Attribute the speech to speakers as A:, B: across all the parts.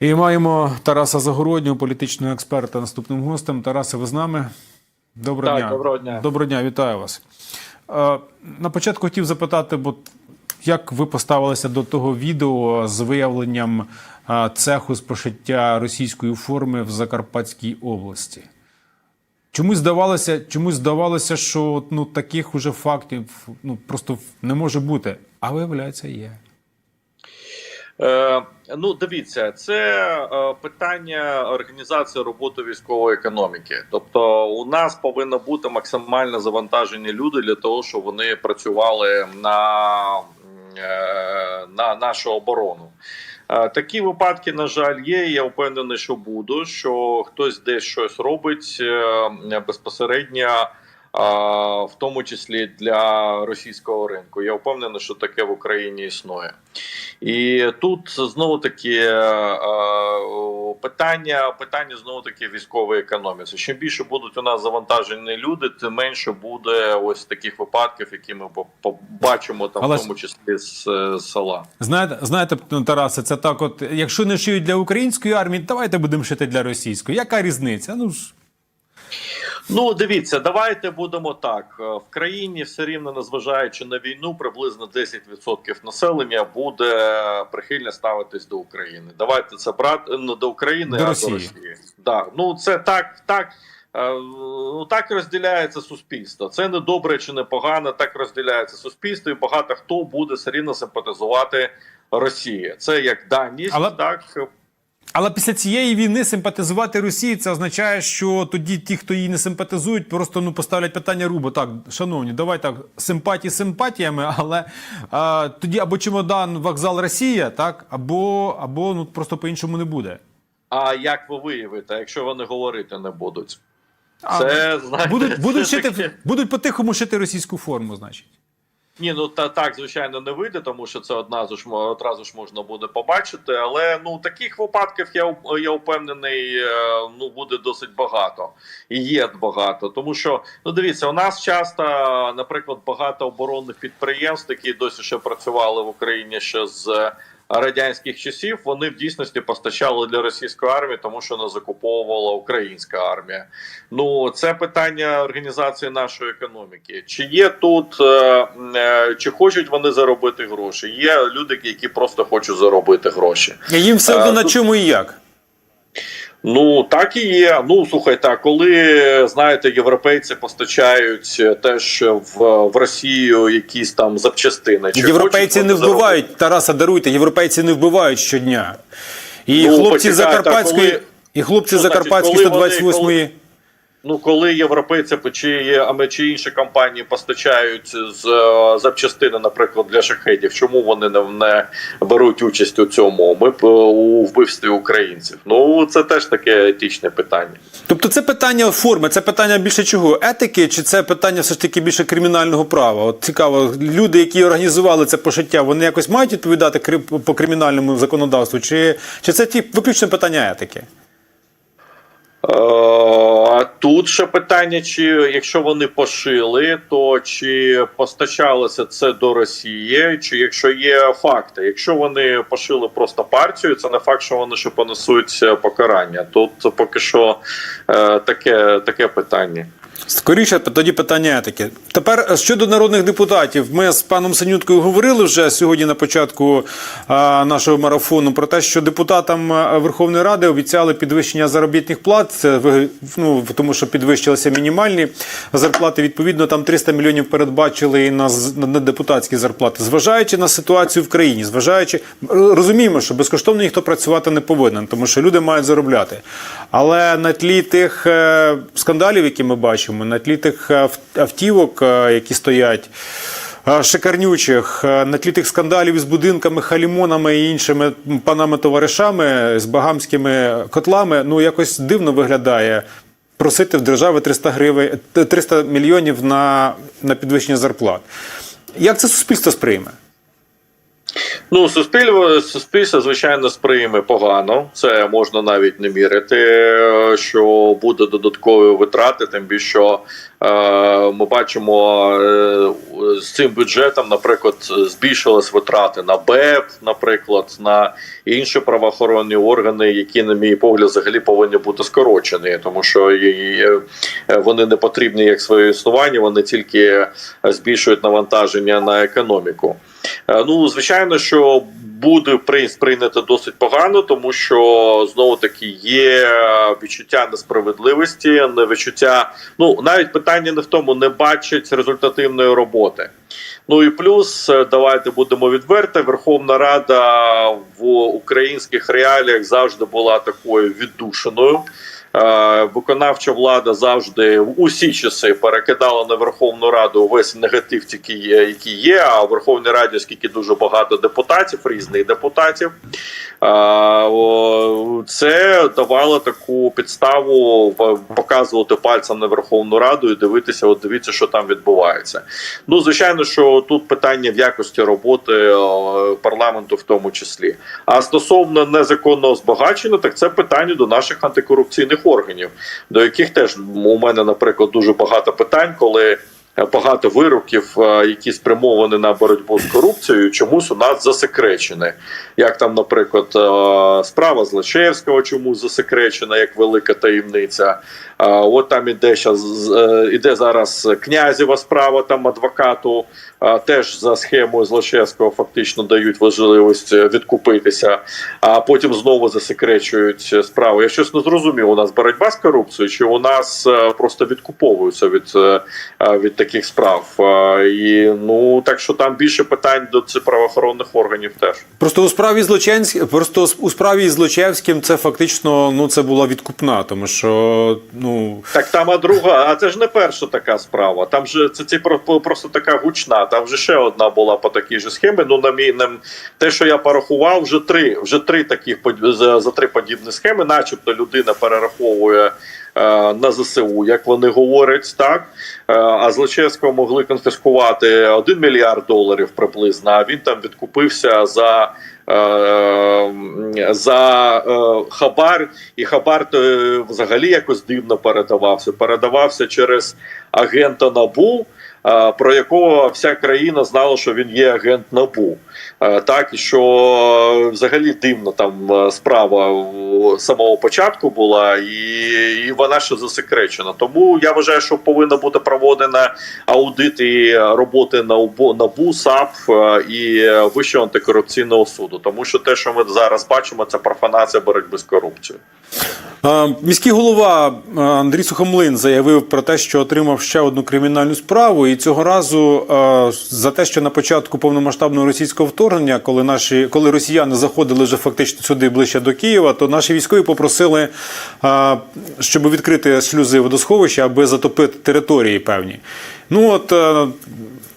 A: І маємо Тараса Загороднього, політичного експерта, наступним гостем. Тарасе, ви з нами? Доброго
B: Так,
A: дня.
B: доброго дня.
A: Доброго дня, вітаю вас. Е, На початку хотів запитати, бо як ви поставилися до того відео з виявленням е, цеху з пошиття російської форми в Закарпатській області? Чомусь здавалося, чомусь здавалося, що ну, таких уже фактів ну, просто не може бути. А виявляється, є.
B: Е, ну, дивіться, це е, питання організації роботи військової економіки. Тобто, у нас повинно бути максимально завантажені люди для того, щоб вони працювали на, е, на нашу оборону. Е, Такі випадки, на жаль, є. Я впевнений, що буду. Що хтось десь щось робить е, безпосередньо. В тому числі для російського ринку, я впевнений, що таке в Україні існує. І тут знову таки питання питання знову таки військової економіці. Чим більше будуть у нас завантажені люди, тим менше буде ось таких випадків, які ми побачимо там,
A: Але
B: в тому числі з, з села.
A: Знаєте, знаєте, Тарасе, це так, от якщо не шиють для української армії, давайте будемо шити для російської. Яка різниця? Ну ж
B: Ну, дивіться, давайте будемо так. Е, В країні все рівно, незважаючи на війну, приблизно 10% населення буде прихильно ставитись до України. Давайте це брати ну, до України,
A: До
B: а
A: Росії.
B: до Росії. Да. Ну це так, так. е, Ну, так розділяється суспільство. Це не добре чи не погано. Так розділяється суспільство, і багато хто буде все рівно симпатизувати Росії. Це як даність,
A: Але-
B: так
A: Але після цієї війни симпатизувати Росії це означає, що тоді ті, хто її не симпатизують, просто ну поставлять питання рубо. Так, шановні, давай так, симпатії симпатіями, але а, тоді або чемодан, вокзал Росія, так, або, або ну просто по-іншому не буде.
B: А як ви виявите, якщо вони говорити не будуть?
A: А,
B: знаєте,
A: будуть, будуть,
B: це
A: шити, будуть по-тихому шити російську форму, значить.
B: Ні, ну та так звичайно не вийде, тому що це одна ж одразу ж можна буде побачити. Але ну таких випадків я я впевнений, е, ну буде досить багато і є багато. Тому що ну дивіться, у нас часто, наприклад, багато оборонних підприємств, які досі ще працювали в Україні ще з. Радянських часів вони в дійсності постачали для російської армії, тому що не закуповувала українська армія. Ну це питання організації нашої економіки. Чи є тут е, е, чи хочуть вони заробити гроші? Є люди, які просто хочуть заробити гроші.
A: Їм все
B: одно на
A: чому і як.
B: Ну так і є. Ну слухайте, а коли знаєте, європейці постачають е, теж в, в Росію якісь там запчастини. Чи
A: Європейці
B: хочуть
A: не
B: вбивають заробити?
A: Тараса, даруйте, європейці не вбивають щодня. І
B: Ну,
A: хлопці
B: почекайте,
A: Закарпатської,
B: коли-
A: і хлопці
B: ну, значить,
A: Закарпатської
B: коли
A: 128-ї.
B: Ну, коли європейці чи, чи інші компанії постачають з е, запчастини, наприклад, для шахедів, чому вони не, не беруть участь у цьому? Ми е, у вбивстві українців. Ну це теж таке етичне питання.
A: Тобто це питання форми, це питання більше чого? Етики, чи це питання все ж таки більше кримінального права? От цікаво, люди, які організували це пошиття, вони якось мають відповідати по кримінальному законодавству, чи, чи це ті виключно питання етики?
B: Е, тут ще питання: чи якщо вони пошили, то чи постачалося це до Росії, чи якщо є факти, якщо вони пошили просто партію, це не факт, що вони ще понесуть покарання. Тут поки що е, таке, таке питання.
A: Скоріше, тоді питання етики. Тепер е, щодо народних депутатів, ми з паном Синюткою говорили вже сьогодні на початку нашого марафону про те, що депутатам е, Верховної Ради обіцяли підвищення заробітних плат. Це ну, тому що підвищилися мінімальні зарплати. Відповідно, там 300 мільйонів передбачили і на, на депутатські зарплати. Зважаючи на ситуацію в країні, зважаючи розуміємо, що безкоштовно ніхто працювати не повинен, тому що люди мають заробляти. Але на тлі тих е, скандалів, які ми бачимо, на тлі тих автівок, е, які стоять. е, Шикарнючих на тлі тих скандалів із будинками, халімонами і іншими панами-товаришами з багамськими котлами, ну якось дивно виглядає просити в держави 300 гривень 300 мільйонів на, на підвищення зарплат. Як це суспільство сприйме?
B: Ну, суспільство, суспільство, звичайно, сприйме погано. Це можна навіть не мірити, е, що буде додаткові витрати, тим більше що е, ми бачимо е, з цим бюджетом, наприклад, збільшились витрати на БЕП, наприклад, на інші правоохоронні органи, які, на мій погляд, взагалі повинні бути скорочені, тому що е, вони не потрібні як своє існування, вони тільки збільшують навантаження на економіку. Е, Ну, звичайно, що буде при- сприйнято досить погано, тому що знову таки є відчуття несправедливості, не відчуття. Ну навіть питання не в тому, не бачать результативної роботи. Ну і плюс, е, давайте будемо відверти. Верховна Рада в українських реаліях завжди була такою віддушиною. Е, Виконавча влада завжди в усі часи перекидала на Верховну Раду весь негатив, який є. А в Верховній Раді, оскільки дуже багато депутатів, різних депутатів, це давало таку підставу показувати пальцем на Верховну Раду і дивитися, от дивіться, що там відбувається. Ну, звичайно, що тут питання в якості роботи парламенту, в тому числі. А стосовно незаконного збагачення, так це питання до наших антикорупційних органів, до яких теж у мене, наприклад, дуже багато питань, коли. Е, Багато вироків, е, які спрямовані на боротьбу з корупцією, чомусь у нас засекречені. Як там, наприклад, е, справа Злачевського чомусь засекречена, як велика таємниця. От там іде е, іде зараз князєва справа, там адвокату теж за схемою Злочевського фактично дають важливість відкупитися, а потім знову засекречують справу. Я щось не зрозумів. У нас боротьба з корупцією, чи у нас просто відкуповуються від, від таких справ? І ну так що там більше питань до цих правоохоронних органів теж.
A: Просто у справі Злочевськ... просто у справі Злочевським це фактично ну це була відкупна, тому що ну
B: Так там, а друга, а це ж не перша така справа. Там же це, це про- просто така гучна. Там вже ще одна була по такій же схемі. Ну на мій на те, що я порахував, вже три, вже три таких за, за три подібні схеми, начебто людина перераховує. Е, На ЗСУ, як вони говорять, так Е, а Злочевського могли конфіскувати 1 мільярд доларів приблизно. А він там відкупився за е, за хабар, і хабар то взагалі якось дивно передавався. Передавався через агента НАБУ. Про якого вся країна знала, що він є агент НАБУ, так і що взагалі дивно там справа самого початку була, і, і вона ще засекречена. Тому я вважаю, що повинна бути проводена аудит і роботи НАБУ, НАБУ САП і Вищого антикорупційного суду, тому що те, що ми зараз бачимо, це профанація боротьби з корупцією.
A: Міський голова Андрій Сухомлин заявив про те, що отримав ще одну кримінальну справу, і цього разу за те, що на початку повномасштабного російського вторгнення, коли наші коли росіяни заходили вже фактично сюди ближче до Києва, то наші військові попросили, щоб відкрити шлюзи водосховища, аби затопити території певні. Ну от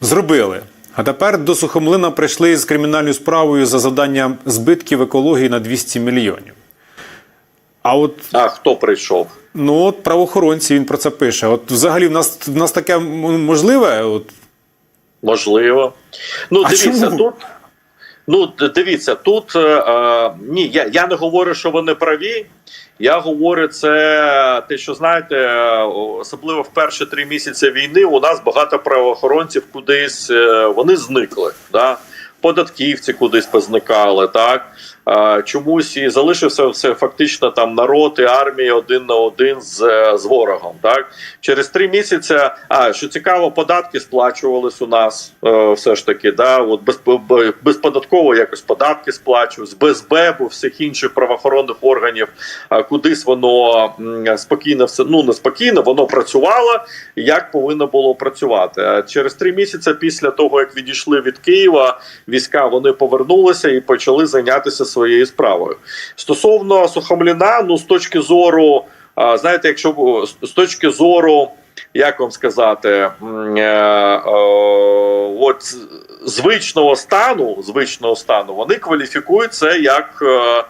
A: зробили. А тепер до Сухомлина прийшли з кримінальною справою за завдання збитків екології на 200 мільйонів. А от
B: А хто прийшов?
A: Ну, от правоохоронці він про це пише. От взагалі в нас в нас таке можливе. От
B: Можливо. Ну,
A: А
B: дивіться,
A: чому?
B: тут. Ну, дивіться, тут е, е, ні, я, я не говорю, що вони праві. Я говорю, це те, що знаєте, е, особливо в перші три місяці війни у нас багато правоохоронців кудись е, вони зникли. Да? Податківці кудись позникали, так чомусь і залишився все фактично там народ і армія один на один з, е, з ворогом. Так через три місяці. А що цікаво, податки сплачувались у нас е, все ж таки. Да, от без, безподатково якось податки сплачувались, без БЕБу, всіх інших правоохоронних органів. Кудись воно спокійно все ну не спокійно, воно працювало як повинно було працювати. Через три місяці після того, як відійшли від Києва, війська вони повернулися і почали зайнятися своєю справою. Стосовно Сухомліна, ну з точки зору, знаєте, якщо з- точки зору. Як вам сказати, е, от звичного стану, звичного стану, вони кваліфікують це як е,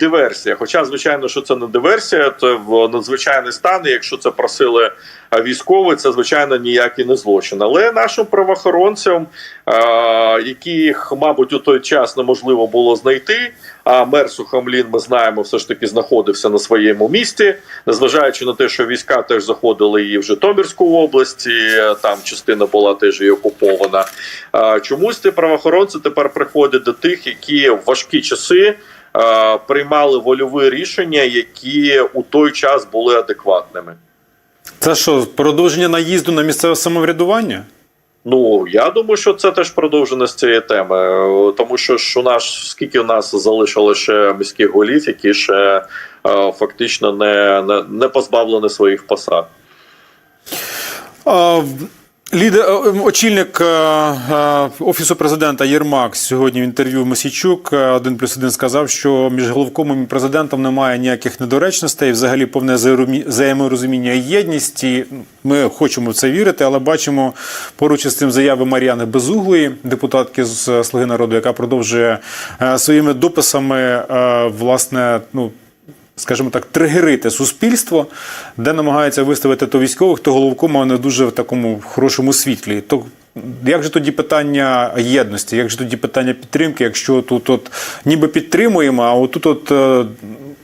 B: диверсія. Хоча, звичайно, що це не диверсія, то в надзвичайний стан. і Якщо це просили е, військові, це звичайно ніякий не злочин. Але нашим правоохоронцям, е, яких, мабуть, у той час неможливо було знайти. А мер Сухомлін, ми знаємо, все ж таки знаходився на своєму місці, незважаючи на те, що війська теж заходили і в Житомирську область, і е, там частина була теж і окупована. Чомусь ці правоохоронці тепер приходять до тих, які в важкі часи е, приймали вольові рішення, які у той час були адекватними.
A: Це що, продовження наїзду на місцеве самоврядування?
B: Ну я думаю, що це теж продовження з цієї теми, Е, тому що ж у нас скільки у нас залишило ще міських голів, які ще е, фактично не, не, не позбавлені своїх посад.
A: А, Лідер, очільник е, е, офісу президента Єрмак сьогодні в інтерв'ю Мосійчук е, один плюс один сказав, що між головкомом і президентом немає ніяких недоречностей, взагалі повне взаєморозумі- взаєморозуміння і єдність. І ми хочемо в це вірити, але бачимо поруч із цим заяви Мар'яни Безуглої, депутатки з е, Слуги народу, яка продовжує е, своїми дописами е, власне ну. Скажімо так, тригерити суспільство, де намагаються виставити то військових, то головкома не дуже в такому хорошому світлі. То як же тоді питання єдності, як же тоді питання підтримки, якщо тут от ніби підтримуємо, а отут от е,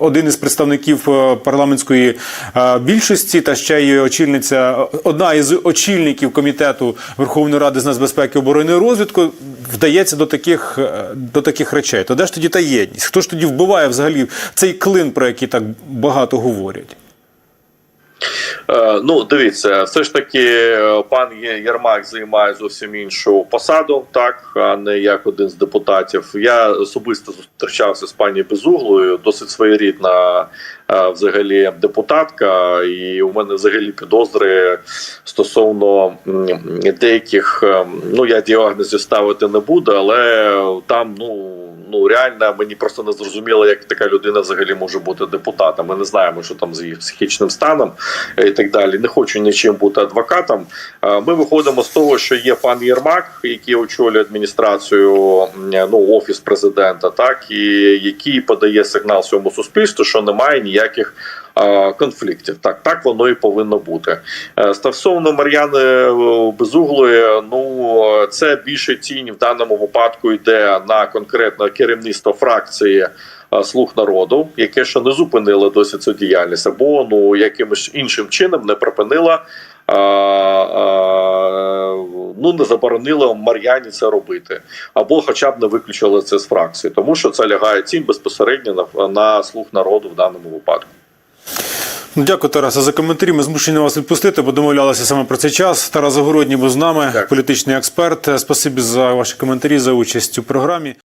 A: один із представників е, парламентської е, більшості та ще й очільниця, одна із очільників комітету Верховної Ради з нацбезпеки, оборони розвідку вдається до таких, е, до таких речей. То де ж тоді та єдність? Хто ж тоді вбиває взагалі цей клин, про який так багато говорять?
B: Е, Ну, дивіться, все ж таки, е, пан Єрмак займає зовсім іншу посаду, так а не як один з депутатів. Я особисто зустрічався з пані Безуглою, досить своєрідна взагалі депутатка, і у мене взагалі підозри стосовно деяких. е, Ну я діагнозів ставити не буду, але там ну. Ну реально мені просто не зрозуміло, як така людина взагалі може бути депутатом. Ми не знаємо, що там з її психічним станом е, і так далі. Не хочу нічим бути адвокатом. Е, Ми виходимо з того, що є пан Єрмак, який очолює адміністрацію ну офіс президента, так і який подає сигнал всьому суспільству, що немає ніяких. Е, Конфліктів так, так воно і повинно бути. Е, Стосовно Мар'яни е, Безуглої, ну це більше тінь в даному випадку йде на конкретне керівництво фракції е, слуг народу, яке ще не зупинило досі цю діяльність, або ну якимось іншим чином не припинило. а, а, Ну, не заборонило Мар'яні це робити, або хоча б не виключили це з фракції, тому що це лягає цін безпосередньо на, на слух народу в даному випадку.
A: Ну, Дякую, Тараса, за коментарі. Ми змушені вас відпустити, бо домовлялися саме про цей час. Тарас Загородній був з нами,
B: Дякую.
A: політичний експерт. Спасибі за ваші коментарі, за участь у програмі.